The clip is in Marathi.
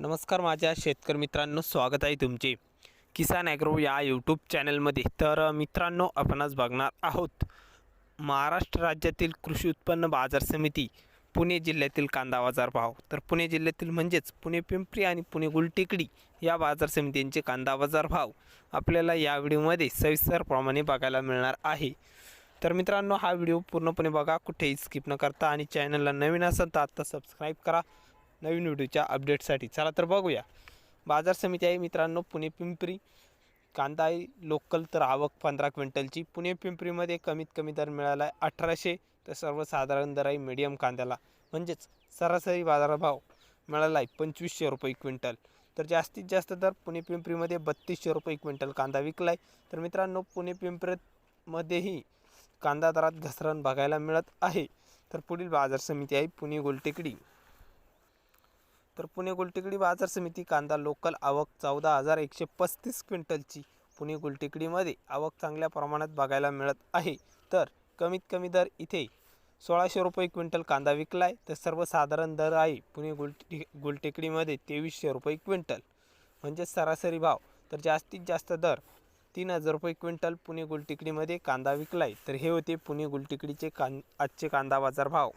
नमस्कार माझ्या शेतकरी मित्रांनो स्वागत आहे तुमचे. किसान ॲग्रो या यूट्यूब चॅनलमध्ये. तर मित्रांनो आपणच बघणार आहोत महाराष्ट्र राज्यातील कृषी उत्पन्न बाजार समिती पुणे जिल्ह्यातील कांदा बाजार भाव. तर पुणे जिल्ह्यातील म्हणजेच पुणे पिंपरी आणि पुणे गुलटेकडी या बाजार समितींचे कांदा बाजार भाव आपल्याला या व्हिडिओमध्ये सविस्तरप्रमाणे बघायला मिळणार आहे. तर मित्रांनो हा व्हिडिओ पूर्णपणे बघा कुठेही स्किप न करता आणि चॅनलला नवीन असेल तर आत्ता सबस्क्राईब करा. नवीन व्हिडिओच्या अपडेटसाठी चला तर बघूया. बाजार समिती आहे मित्रांनो पुणे पिंपरी. कांदा आहे लोकल तर आवक पंधरा क्विंटलची. पुणे पिंपरीमध्ये कमीत कमी दर मिळाला आहे अठराशे. तर सर्वसाधारण दर आहे मिडियम कांद्याला. म्हणजेच सरासरी बाजारभाव मिळाला आहे पंचवीसशे रुपये क्विंटल. तर जास्तीत जास्त दर पुणे पिंपरीमध्ये बत्तीसशे रुपये क्विंटल कांदा विकला आहे तर मित्रांनो पुणे पिंपरीमध्येही कांदा दरात घसरण बघायला मिळत आहे. तर पुढील बाजार समिती आहे पुणे गोलटेकडी. तर पुणे गुलटेकडी बाजार समिती कांदा लोकल आवक चौदा हजार एकशे पस्तीस क्विंटलची. पुणे गुलटेकडीमध्ये आवक चांगल्या प्रमाणात बघायला मिळत आहे. तर कमीत कमी दर इथे सोळाशे रुपये क्विंटल कांदा विकला आहे तर सर्वसाधारण दर आहे पुणे गुलटे गुलटेकडीमध्ये तेवीसशे रुपये क्विंटल. म्हणजे सरासरी भाव. तर जास्तीत जास्त दर तीन हजार रुपये क्विंटल पुणे गुलटेकडीमध्ये कांदा विकला आहे तर हे होते पुणे गुलटेकडीचे कां आजचे कांदा बाजार भाव.